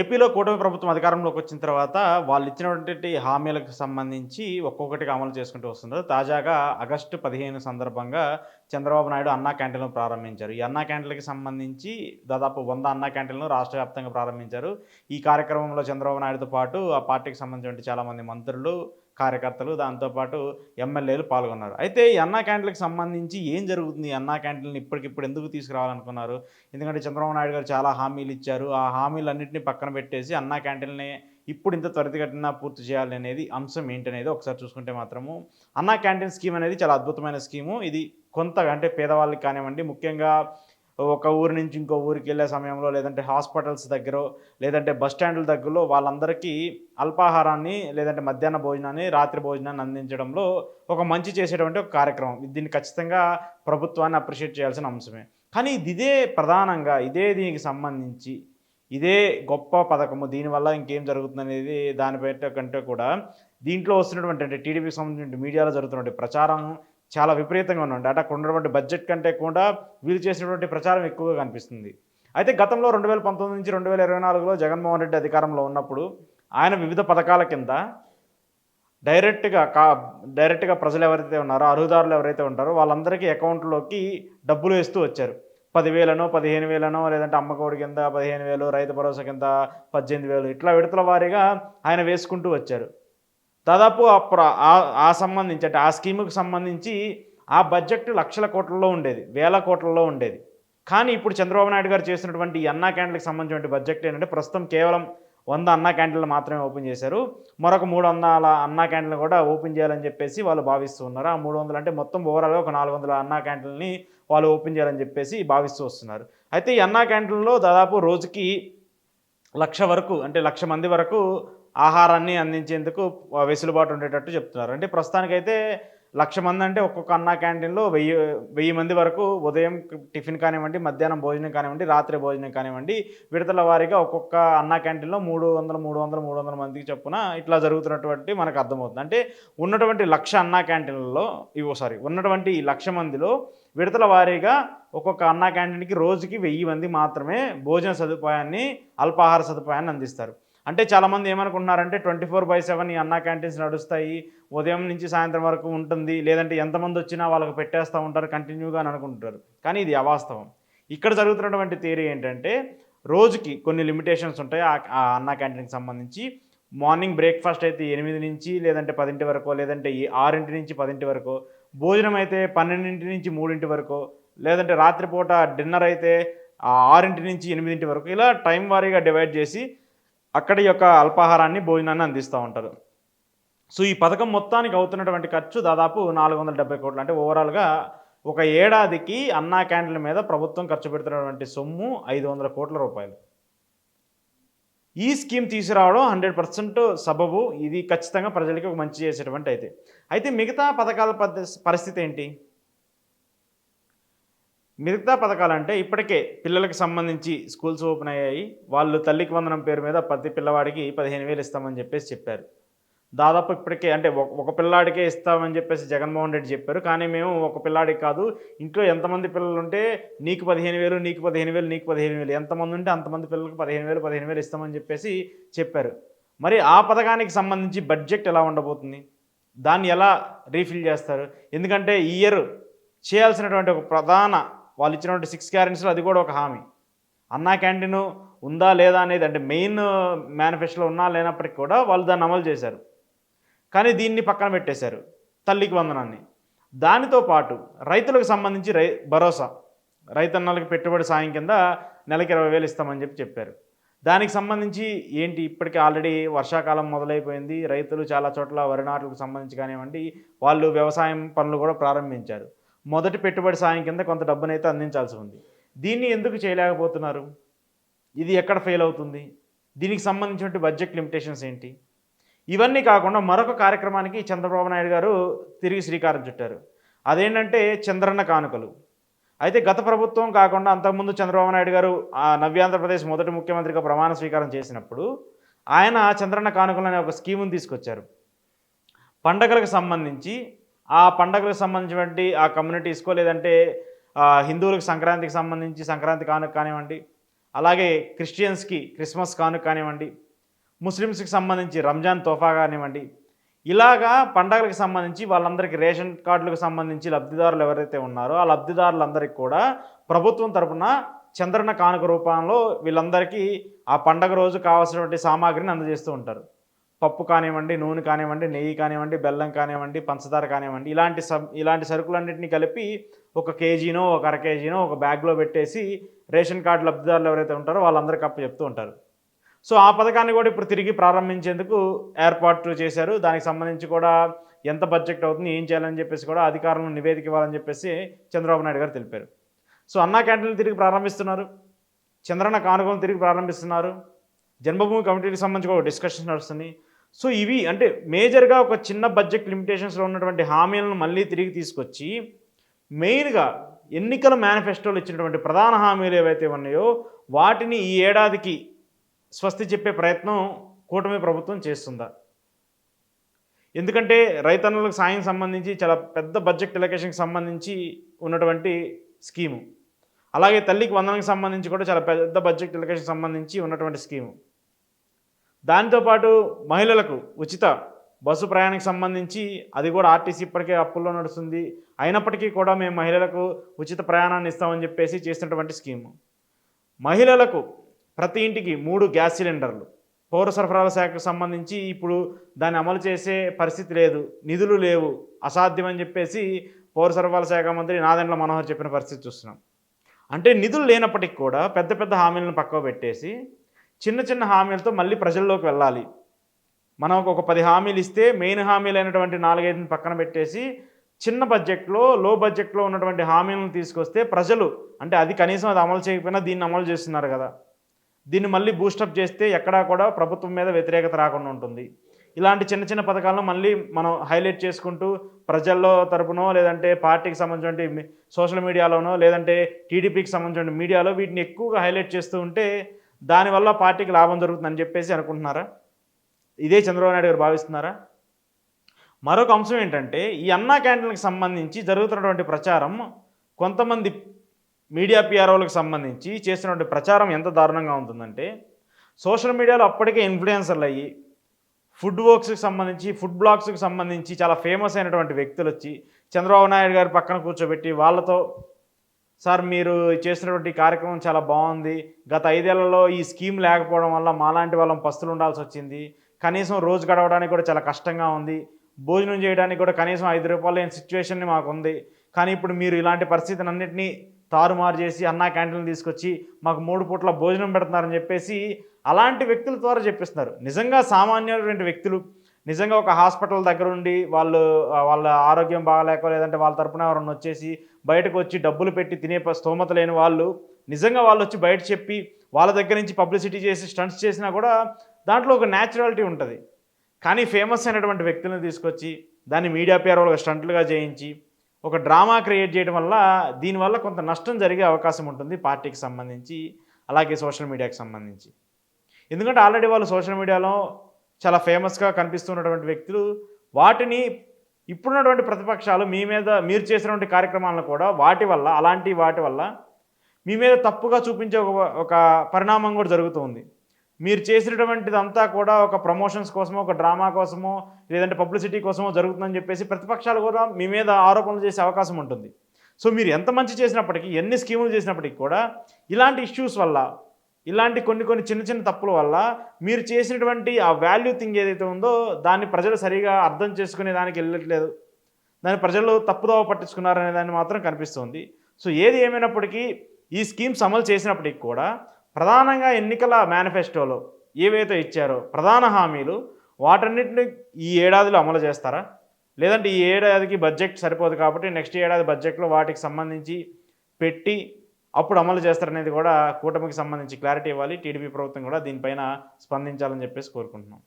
ఏపీలో కూటమి ప్రభుత్వం అధికారంలోకి వచ్చిన తర్వాత వాళ్ళు ఇచ్చినటువంటి హామీలకు సంబంధించి ఒక్కొక్కటిగా అమలు చేసుకుంటూ వస్తున్నారు. తాజాగా ఆగస్టు పదిహేను సందర్భంగా చంద్రబాబు నాయుడు అన్నా క్యాంటీన్లు ప్రారంభించారు. ఈ అన్నా క్యాంటీన్లకి సంబంధించి దాదాపు వంద అన్నా క్యాంటీన్లు రాష్ట్ర వ్యాప్తంగా ప్రారంభించారు. ఈ కార్యక్రమంలో చంద్రబాబు నాయుడుతో పాటు ఆ పార్టీకి సంబంధించిన చాలామంది మంత్రులు కార్యకర్తలు దాంతోపాటు ఎమ్మెల్యేలు పాల్గొన్నారు. అయితే అన్నా క్యాంటీన్లకు సంబంధించి ఏం జరుగుతుంది? అన్నా క్యాంటీన్లు ఇప్పటికిప్పుడు ఎందుకు తీసుకురావాలనుకున్నారు? ఎందుకంటే చంద్రబాబు నాయుడు గారు చాలా హామీలు ఇచ్చారు. ఆ హామీలన్నింటినీ పక్కన పెట్టేసి అన్నా క్యాంటీన్లని ఇప్పుడు ఇంత త్వరితగతిన పూర్తి చేయాలి అనేది అంశం ఏంటనేది ఒకసారి చూసుకుంటే మాత్రము అన్నా క్యాంటీన్ స్కీమ్ అనేది చాలా అద్భుతమైన స్కీము. ఇది కొంత అంటే పేదవాళ్ళకి కానివ్వండి ముఖ్యంగా ఒక ఊరి నుంచి ఇంకో ఊరికి వెళ్ళే సమయంలో లేదంటే హాస్పిటల్స్ దగ్గర లేదంటే బస్ స్టాండ్ల దగ్గరలో వాళ్ళందరికీ అల్పాహారాన్ని లేదంటే మధ్యాహ్న భోజనాన్ని రాత్రి భోజనాన్ని అందించడంలో ఒక మంచి చేసేటువంటి ఒక కార్యక్రమం. దీన్ని ఖచ్చితంగా ప్రభుత్వాన్ని అప్రిషియేట్ చేయాల్సిన అంశమే. కానీ ఇది ఇదే ప్రధానంగా ఇదే దీనికి సంబంధించి ఇదే గొప్ప పథకము. దీనివల్ల ఇంకేం జరుగుతుంది అనేది దానిపై కంటే కూడా దీంట్లో వస్తున్నటువంటి అంటే టీడీపీకి సంబంధించిన మీడియాలో జరుగుతున్నటువంటి ప్రచారం చాలా విపరీతంగా ఉన్నాడు అంటే ఉన్నటువంటి బడ్జెట్ కంటే కూడా వీళ్ళు చేసినటువంటి ప్రచారం ఎక్కువగా కనిపిస్తుంది. అయితే గతంలో రెండు వేల పంతొమ్మిది నుంచి రెండు వేల ఇరవై నాలుగులో జగన్మోహన్ రెడ్డి అధికారంలో ఉన్నప్పుడు ఆయన వివిధ పథకాల కింద డైరెక్ట్గా కా డైరెక్ట్గా ప్రజలు ఎవరైతే ఉన్నారో అర్హదారులు ఎవరైతే ఉంటారో వాళ్ళందరికీ అకౌంట్లోకి డబ్బులు వేస్తూ వచ్చారు. పదివేలనో పదిహేను వేలనో లేదంటే అమ్మకోడి కింద పదిహేను వేలు రైతు భరోసా కింద పద్దెనిమిది వేలు ఇట్లా విడతల వారీగా ఆయన వేసుకుంటూ వచ్చారు. దాదాపు ఆ ఆ- సంబంధించి అంటే ఆ స్కీముకు సంబంధించి ఆ బడ్జెట్ లక్షల కోట్లలో ఉండేది వేల కోట్లలో ఉండేది. కానీ ఇప్పుడు చంద్రబాబు నాయుడు గారు చేసినటువంటి అన్నా క్యాండిల్కి సంబంధించిన బడ్జెట్ ఏంటంటే ప్రస్తుతం కేవలం వంద అన్నా క్యాంటీన్లు మాత్రమే ఓపెన్ చేశారు. మరొక మూడు వందల అన్నా క్యాంటీన్లు కూడా ఓపెన్ చేయాలని చెప్పేసి వాళ్ళు భావిస్తూ ఉన్నారు. ఆ మూడు వందలు అంటే మొత్తం ఓవరాల్గా ఒక నాలుగు వందల అన్నా క్యాండిల్ని వాళ్ళు ఓపెన్ చేయాలని చెప్పేసి భావిస్తూ వస్తున్నారు. అయితే ఈ అన్నా క్యాంటీన్లో దాదాపు రోజుకి లక్ష వరకు అంటే లక్ష మంది వరకు ఆహారాన్ని అందించేందుకు వెసులుబాటు ఉండేటట్టు చెప్తున్నారు. అంటే ప్రస్తుతానికైతే లక్ష మంది అంటే ఒక్కొక్క అన్నా క్యాంటీన్లో వెయ్యి వెయ్యి మంది వరకు ఉదయం టిఫిన్ కానివ్వండి మధ్యాహ్నం భోజనం కానివ్వండి రాత్రి భోజనం కానివ్వండి విడతల వారీగా ఒక్కొక్క అన్నా క్యాంటీన్లో మూడు వందల మూడు వందల మూడు వందల మందికి చొప్పున ఇట్లా జరుగుతున్నటువంటి మనకు అర్థమవుతుంది. అంటే ఉన్నటువంటి లక్ష అన్నా క్యాంటీన్లలో ఇవో సారీ ఉన్నటువంటి ఈ లక్ష మందిలో విడతల వారీగా ఒక్కొక్క అన్నా క్యాంటీన్కి రోజుకి వెయ్యి మంది మాత్రమే భోజన సదుపాయాన్ని అల్పాహార సదుపాయాన్ని అందిస్తారు. అంటే చాలామంది ఏమనుకుంటున్నారంటే ట్వంటీ ఫోర్ బై సెవెన్ ఈ అన్నా క్యాంటీన్స్ నడుస్తాయి ఉదయం నుంచి సాయంత్రం వరకు ఉంటుంది లేదంటే ఎంతమంది వచ్చినా వాళ్ళకి పెట్టేస్తూ ఉంటారు కంటిన్యూగా అని అనుకుంటారు కానీ ఇది అవాస్తవం. ఇక్కడ జరుగుతున్నటువంటి థియరీ ఏంటంటే రోజుకి కొన్ని లిమిటేషన్స్ ఉంటాయి ఆ- అన్నా క్యాంటీన్కి సంబంధించి. మార్నింగ్ బ్రేక్ఫాస్ట్ అయితే ఎనిమిది నుంచి లేదంటే పదింటి వరకు లేదంటే ఈ ఆరింటి నుంచి పదింటి వరకు భోజనం అయితే పన్నెండింటి నుంచి మూడింటి వరకు లేదంటే రాత్రిపూట డిన్నర్ అయితే ఆరింటి నుంచి ఎనిమిదింటి వరకు ఇలా టైం వారీగా డివైడ్ చేసి అక్కడి యొక్క అల్పాహారాన్ని భోజనాన్ని అందిస్తూ ఉంటారు. సో ఈ పథకం మొత్తానికి అవుతున్నటువంటి ఖర్చు దాదాపు నాలుగు వందల డెబ్బై కోట్లు. అంటే ఓవరాల్గా ఒక ఏడాదికి అన్నా క్యాంటీన్ల మీద ప్రభుత్వం ఖర్చు పెడుతున్నటువంటి సొమ్ము ఐదు వందల కోట్ల రూపాయలు. ఈ స్కీమ్ తీసుకురావడం హండ్రెడ్ పర్సెంట్ సబబు. ఇది ఖచ్చితంగా ప్రజలకి ఒక మంచి చేసేటువంటి అయితే. అయితే మిగతా పథకాల పరిస్థితి ఏంటి? మిగతా పథకాలంటే ఇప్పటికే పిల్లలకు సంబంధించి స్కూల్స్ ఓపెన్ అయ్యాయి. వాళ్ళు తల్లికి వందనం పేరు మీద ప్రతి పిల్లవాడికి పదిహేను వేలు ఇస్తామని చెప్పేసి చెప్పారు. దాదాపు ఇప్పటికే అంటే ఒక ఒక పిల్లాడికే ఇస్తామని చెప్పేసి జగన్మోహన్ రెడ్డి చెప్పారు. కానీ మేము ఒక పిల్లాడికి కాదు ఇంట్లో ఎంతమంది పిల్లలు ఉంటే నీకు పదిహేను వేలు నీకు పదిహేను వేలు నీకు పదిహేను వేలు ఎంతమంది ఉంటే అంతమంది పిల్లలకు పదిహేను వేలు పదిహేను వేలు ఇస్తామని చెప్పేసి చెప్పారు. మరి ఆ పథకానికి సంబంధించి బడ్జెట్ ఎలా ఉండబోతుంది? దాన్ని ఎలా రీఫిల్ చేస్తారు? ఎందుకంటే ఈ ఇయర్ చేయాల్సినటువంటి ఒక ప్రధాన వాళ్ళు ఇచ్చినటువంటి సిక్స్ క్యారెంట్స్లో అది కూడా ఒక హామీ. అన్నా క్యాంటీన్ ఉందా లేదా అనేది అంటే మెయిన్ మేనిఫెస్టోలో ఉన్నా లేనప్పటికీ కూడా వాళ్ళు దాన్ని అమలు చేశారు. కానీ దీన్ని పక్కన పెట్టేశారు తల్లికి వందనాన్ని. దానితో పాటు రైతులకు సంబంధించి రై భరోసా. రైతన్నలకు పెట్టుబడి సాయం కింద నెలకి ఇరవై వేలు ఇస్తామని చెప్పి చెప్పారు. దానికి సంబంధించి ఏంటి ఇప్పటికే ఆల్రెడీ వర్షాకాలం మొదలైపోయింది రైతులు చాలా చోట్ల వరి నాట్లకు సంబంధించి కానివ్వండి వాళ్ళు వ్యవసాయం పనులు కూడా ప్రారంభించారు. మొదటి పెట్టుబడి సాయం కింద కొంత డబ్బునైతే అందించాల్సి ఉంది. దీన్ని ఎందుకు చేయలేకపోతున్నారు? ఇది ఎక్కడ ఫెయిల్ అవుతుంది? దీనికి సంబంధించిన బడ్జెట్ లిమిటేషన్స్ ఏంటి? ఇవన్నీ కాకుండా మరొక కార్యక్రమానికి చంద్రబాబు నాయుడు గారు తిరిగి శ్రీకారం చుట్టారు. అదేంటంటే చంద్రన్న కానుకలు. అయితే గత ప్రభుత్వం కాకుండా అంతకుముందు చంద్రబాబు నాయుడు గారు ఆ నవ్యాంధ్రప్రదేశ్ మొదటి ముఖ్యమంత్రిగా ప్రమాణ స్వీకారం చేసినప్పుడు ఆయన చంద్రన్న కానుకలు అనే ఒక స్కీమును తీసుకొచ్చారు. పండగలకు సంబంధించి ఆ పండగలకు సంబంధించినటువంటి ఆ కమ్యూనిటీస్కో లేదంటే హిందువులకు సంక్రాంతికి సంబంధించి సంక్రాంతి కానుక కానివ్వండి అలాగే క్రిస్టియన్స్కి క్రిస్మస్ కానుక కానివ్వండి ముస్లిమ్స్కి సంబంధించి రంజాన్ తోఫా కానివ్వండి ఇలాగా పండగలకు సంబంధించి వాళ్ళందరికీ రేషన్ కార్డులకు సంబంధించి లబ్ధిదారులు ఎవరైతే ఉన్నారో ఆ లబ్ధిదారులందరికీ కూడా ప్రభుత్వం తరపున చంద్రన కానుక రూపంలో వీళ్ళందరికీ ఆ పండగ రోజు కావాల్సినటువంటి సామాగ్రిని అందజేస్తూ ఉంటారు. పప్పు కానివ్వండి నూనె కానివ్వండి నెయ్యి కానివ్వండి బెల్లం కానివ్వండి పంచదార కానివ్వండి ఇలాంటి సబ్ ఇలాంటి సరుకులన్నింటినీ కలిపి ఒక కేజీనో ఒక అర కేజీనో ఒక బ్యాగ్లో పెట్టేసి రేషన్ కార్డు లబ్ధిదారులు ఎవరైతే ఉంటారో వాళ్ళందరికీ అప్పు చెప్తూ ఉంటారు. సో ఆ పథకాన్ని కూడా ఇప్పుడు తిరిగి ప్రారంభించేందుకు ఏర్పాటు చేశారు. దానికి సంబంధించి కూడా ఎంత బడ్జెట్ అవుతుంది ఏం చేయాలని చెప్పేసి కూడా అధికారులను నివేదిక ఇవ్వాలని చెప్పేసి చంద్రబాబు నాయుడు గారు తెలిపారు. సో అన్నా క్యాంటీన్లు తిరిగి ప్రారంభిస్తున్నారు. చంద్రన్న కానుకలను తిరిగి ప్రారంభిస్తున్నారు. జన్మభూమి కమిటీకి సంబంధించి కూడా డిస్కషన్స్ నడుస్తుంది. సో ఇవి అంటే మేజర్గా ఒక చిన్న బడ్జెట్ లిమిటేషన్స్లో ఉన్నటువంటి హామీలను మళ్ళీ తిరిగి తీసుకొచ్చి మెయిన్గా ఎన్నికల మేనిఫెస్టోలు ఇచ్చినటువంటి ప్రధాన హామీలు ఏవైతే ఉన్నాయో వాటిని ఈ ఏడాదికి స్వస్తి చెప్పే ప్రయత్నం కూటమి ప్రభుత్వం చేస్తుందా? ఎందుకంటే రైతన్నులకు సాయం సంబంధించి చాలా పెద్ద బడ్జెట్ ఎలకేషన్కి సంబంధించి ఉన్నటువంటి స్కీము. అలాగే తల్లికి వందనకి సంబంధించి కూడా చాలా పెద్ద బడ్జెట్ ఎలకేషన్కి సంబంధించి ఉన్నటువంటి స్కీము. దాంతోపాటు మహిళలకు ఉచిత బస్సు ప్రయాణానికి సంబంధించి అది కూడా ఆర్టీసీ ఇప్పటికే అప్పుల్లో నడుస్తుంది. అయినప్పటికీ కూడా మేము మహిళలకు ఉచిత ప్రయాణాన్ని ఇస్తామని చెప్పేసి చేసినటువంటి స్కీము. మహిళలకు ప్రతి ఇంటికి మూడు గ్యాస్ సిలిండర్లు. పౌర సరఫరాల శాఖకు సంబంధించి ఇప్పుడు దాన్ని అమలు చేసే పరిస్థితి లేదు. నిధులు లేవు. అసాధ్యం అని చెప్పేసి పౌర సరఫరాల శాఖ మంత్రి నాదెండ్ల మనోహర్ చెప్పిన పరిస్థితి చూస్తున్నాం. అంటే నిధులు లేనప్పటికీ కూడా పెద్ద పెద్ద హామీలను పక్కకు పెట్టేసి చిన్న చిన్న హామీలతో మళ్ళీ ప్రజల్లోకి వెళ్ళాలి. మనం ఒక పది హామీలు ఇస్తే మెయిన్ హామీలు అయినటువంటి నాలుగైదుని పక్కన పెట్టేసి చిన్న బడ్జెట్లో లో బడ్జెట్లో ఉన్నటువంటి హామీలను తీసుకొస్తే ప్రజలు అంటే అది కనీసం అది అమలు చేయకపోయినా దీన్ని అమలు చేస్తున్నారు కదా. దీన్ని మళ్ళీ బూస్టప్ చేస్తే ఎక్కడా కూడా ప్రభుత్వం మీద వ్యతిరేకత రాకుండా ఉంటుంది. ఇలాంటి చిన్న చిన్న పథకాలను మళ్ళీ మనం హైలైట్ చేసుకుంటూ ప్రజల్లో తరపునో లేదంటే పార్టీకి సంబంధించిన సోషల్ మీడియాలోనో లేదంటే టీడీపీకి సంబంధించిన మీడియాలో వీటిని ఎక్కువగా హైలైట్ చేస్తూ ఉంటే దానివల్ల పార్టీకి లాభం జరుగుతుందని చెప్పేసి అనుకుంటున్నారా? ఇదే చంద్రబాబు నాయుడు గారు భావిస్తున్నారా? మరొక అంశం ఏంటంటే ఈ అన్నా క్యాంటీన్లకు సంబంధించి జరుగుతున్నటువంటి ప్రచారం కొంతమంది మీడియా పిఆర్ఓలకు సంబంధించి చేసినటువంటి ప్రచారం ఎంత దారుణంగా ఉంటుందంటే సోషల్ మీడియాలో అప్పటికే ఇన్ఫ్లుయెన్సర్లు అయ్యి ఫుడ్ వర్క్స్కి సంబంధించి ఫుడ్ బ్లాగ్స్కి సంబంధించి చాలా ఫేమస్ అయినటువంటి వ్యక్తులు వచ్చి చంద్రబాబు నాయుడు గారి పక్కన కూర్చోబెట్టి వాళ్ళతో సార్ మీరు చేసినటువంటి కార్యక్రమం చాలా బాగుంది. గత ఐదేళ్ళలో ఈ స్కీమ్ లేకపోవడం వల్ల మాలాంటి వాళ్ళం పస్తులు ఉండాల్సి వచ్చింది. కనీసం రోజు గడవడానికి కూడా చాలా కష్టంగా ఉంది. భోజనం చేయడానికి కూడా కనీసం ఐదు రూపాయలు లేని సిచ్యువేషన్ మాకు ఉంది కానీ ఇప్పుడు మీరు ఇలాంటి పరిస్థితిని అన్నింటినీ తారుమారు చేసి అన్నా క్యాంటీన్లు తీసుకొచ్చి మాకు మూడు పూట్ల భోజనం పెడుతున్నారని చెప్పేసి అలాంటి వ్యక్తుల ద్వారా చెప్పిస్తున్నారు. నిజంగా సామాన్యమైనటువంటి వ్యక్తులు నిజంగా ఒక హాస్పిటల్ దగ్గర ఉండి వాళ్ళు వాళ్ళ ఆరోగ్యం బాగాలేక లేదంటే వాళ్ళ తరపున ఎవరన్నా వచ్చేసి బయటకు వచ్చి డబ్బులు పెట్టి తినే స్తోమత లేని వాళ్ళు నిజంగా వాళ్ళు వచ్చి బయట చెప్పి వాళ్ళ దగ్గర నుంచి పబ్లిసిటీ చేసి స్టంట్స్ చేసినా కూడా దాంట్లో ఒక న్యాచురాలిటీ ఉంటుంది. కానీ ఫేమస్ అయినటువంటి వ్యక్తులను తీసుకొచ్చి దాన్ని మీడియా పేరు వాళ్ళకి స్టంట్లుగా చేయించి ఒక డ్రామా క్రియేట్ చేయడం వల్ల దీనివల్ల కొంత నష్టం జరిగే అవకాశం ఉంటుంది పార్టీకి సంబంధించి అలాగే సోషల్ మీడియాకి సంబంధించి. ఎందుకంటే ఆల్రెడీ వాళ్ళు సోషల్ మీడియాలో చాలా ఫేమస్గా కనిపిస్తున్నటువంటి వ్యక్తులు. వాటిని ఇప్పుడున్నటువంటి ప్రతిపక్షాలు మీ మీద మీరు చేసినటువంటి కార్యక్రమాలను కూడా వాటి వల్ల అలాంటి వాటి వల్ల మీ మీద తప్పుగా చూపించే ఒక ఒక పరిణామం కూడా జరుగుతుంది. మీరు చేసినటువంటిదంతా కూడా ఒక ప్రమోషన్స్ కోసమో ఒక డ్రామా కోసమో లేదంటే పబ్లిసిటీ కోసమో జరుగుతుందని చెప్పేసి ప్రతిపక్షాలు కూడా మీ మీద ఆరోపణలు చేసే అవకాశం ఉంటుంది. సో మీరు ఎంత మంచి చేసినప్పటికీ ఎన్ని స్కీములు చేసినప్పటికీ కూడా ఇలాంటి ఇష్యూస్ వల్ల ఇలాంటి కొన్ని కొన్ని చిన్న చిన్న తప్పుల వల్ల మీరు చేసినటువంటి ఆ వాల్యూ థింగ్ ఏదైతే ఉందో దాన్ని ప్రజలు సరిగా అర్థం చేసుకునే దానికి వెళ్ళట్లేదు. దాన్ని ప్రజలు తప్పుదోవ పట్టించుకున్నారనే దాన్ని మాత్రం కనిపిస్తుంది. సో ఏది ఏమైనప్పటికీ ఈ స్కీమ్స్ అమలు చేసినప్పటికీ కూడా ప్రధానంగా ఎన్నికల మేనిఫెస్టోలో ఏవైతే ఇచ్చారో ప్రధాన హామీలు వాటన్నిటిని ఈ ఏడాదిలో అమలు చేస్తారా? లేదంటే ఈ ఏడాదికి బడ్జెట్ సరిపోదు కాబట్టి నెక్స్ట్ ఏడాది బడ్జెట్లో వాటికి సంబంధించి పెట్టి అప్పుడు అమలు చేస్తారనేది కూడా కూటమికి సంబంధించి క్లారిటీ ఇవ్వాలి టీడీపీ ప్రభుత్వం కూడా దీనిపైన స్పందించాలని చెప్పేసి కోరుకుంటున్నాం.